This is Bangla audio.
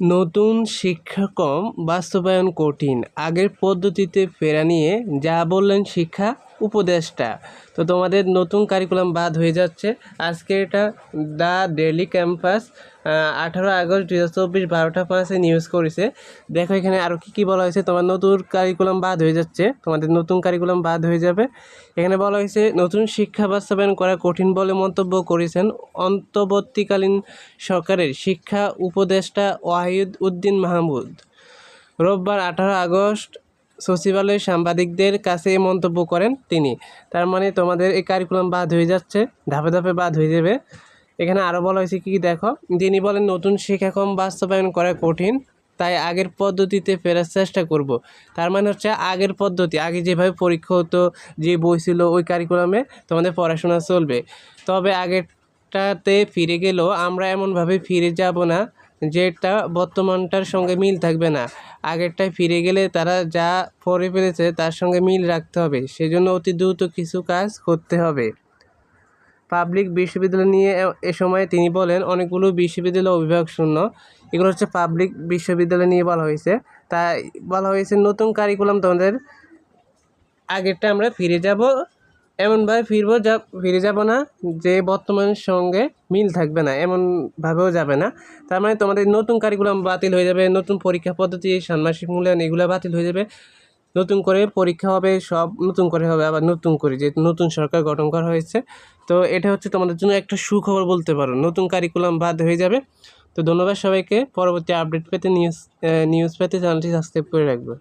নতুন শিক্ষাক্রম বাস্তবায়ন কঠিন। আগের পদ্ধতিতে ফেরা নিয়ে যা বললেন শিক্ষা উপদেষ্টা তো তোমাদের নতুন কারিকুলাম বাদ হয়ে যাচ্ছে। আজকে এটা দ্য ডেলি ক্যাম্পাস আঠারো আগস্ট দু হাজার চব্বিশ বারোটা পাঁচে নিউজ করেছে। দেখো এখানে আরও কী কী বলা হয়েছে। তোমার নতুন কারিকুলাম বাদ হয়ে যাচ্ছে। তোমাদের নতুন কারিকুলাম বাদ হয়ে যাবে। এখানে বলা হয়েছে, নতুন শিক্ষা বাস্তবায়ন করা কঠিন বলে মন্তব্য করেছেন অন্তর্বর্তীকালীন সরকারের শিক্ষা উপদেষ্টা ওয়াহিদ উদ্দিন মাহমুদ। রোববার আঠারো আগস্ট সচিবালয়ে সাংবাদিকদের কাছে এই মন্তব্য করেন তিনি। তার মানে তোমাদের এই কারিকুলাম বাদ হয়ে যাচ্ছে, ধাপে ধাপে বাদ হয়ে যাবে। এখানে আরও বলা হয়েছে কি কি দেখো তিনি বলেন নতুন শিক্ষাক্রম বাস্তবায়ন করা কঠিন, তাই আগের পদ্ধতিতে ফেরার চেষ্টা করব। তার মানে হচ্ছে আগের পদ্ধতি, আগে যেভাবে পরীক্ষা হতো, যে বই ছিল ওই কারিকুলামে তোমাদের পড়াশোনা চলবে। তবে আগেরটাতে ফিরে গেলেও আমরা এমনভাবে ফিরে যাব না যেটা বর্তমানটার সঙ্গে মিল থাকবে না। আগেরটায় ফিরে গেলে তারা যা পড়ে ফেলেছে তার সঙ্গে মিল রাখতে হবে। সেজন্য অতি দ্রুত কিছু কাজ করতে হবে। পাবলিক বিশ্ববিদ্যালয় নিয়ে এ সময় তিনি বলেন, অনেকগুলো বিশ্ববিদ্যালয় অভিভাবক শূন্য। এগুলো হচ্ছে পাবলিক বিশ্ববিদ্যালয় নিয়ে বলা হয়েছে। তাই বলা হয়েছে, নতুন কারিকুলাম তোমাদের আগেরটা আমরা ফিরে যাব এমনভাবে ফিরবো যা ফিরে যাব না যে বর্তমানের সঙ্গে মিল থাকবে না এমনভাবেও যাবে না। তার মানে তোমাদের নতুন কারিকুলাম বাতিল হয়ে যাবে, নতুন পরীক্ষা পদ্ধতি, ষান্মাসিক মূল্যায়ন এগুলো বাতিল হয়ে যাবে। নতুন করে পরীক্ষা হবে, সব নতুন করে হবে, আবার নতুন করে যে নতুন সরকার গঠন করা হয়েছে। তো এটা হচ্ছে তোমাদের জন্য একটা সুখবর বলতে পারো, নতুন কারিকুলাম বাদ হয়ে যাবে। তো ধন্যবাদ সবাইকে, পরবর্তী আপডেট পেতে নিউজ নিউজ পেতে চ্যানেলটি সাবস্ক্রাইব করে রাখবে।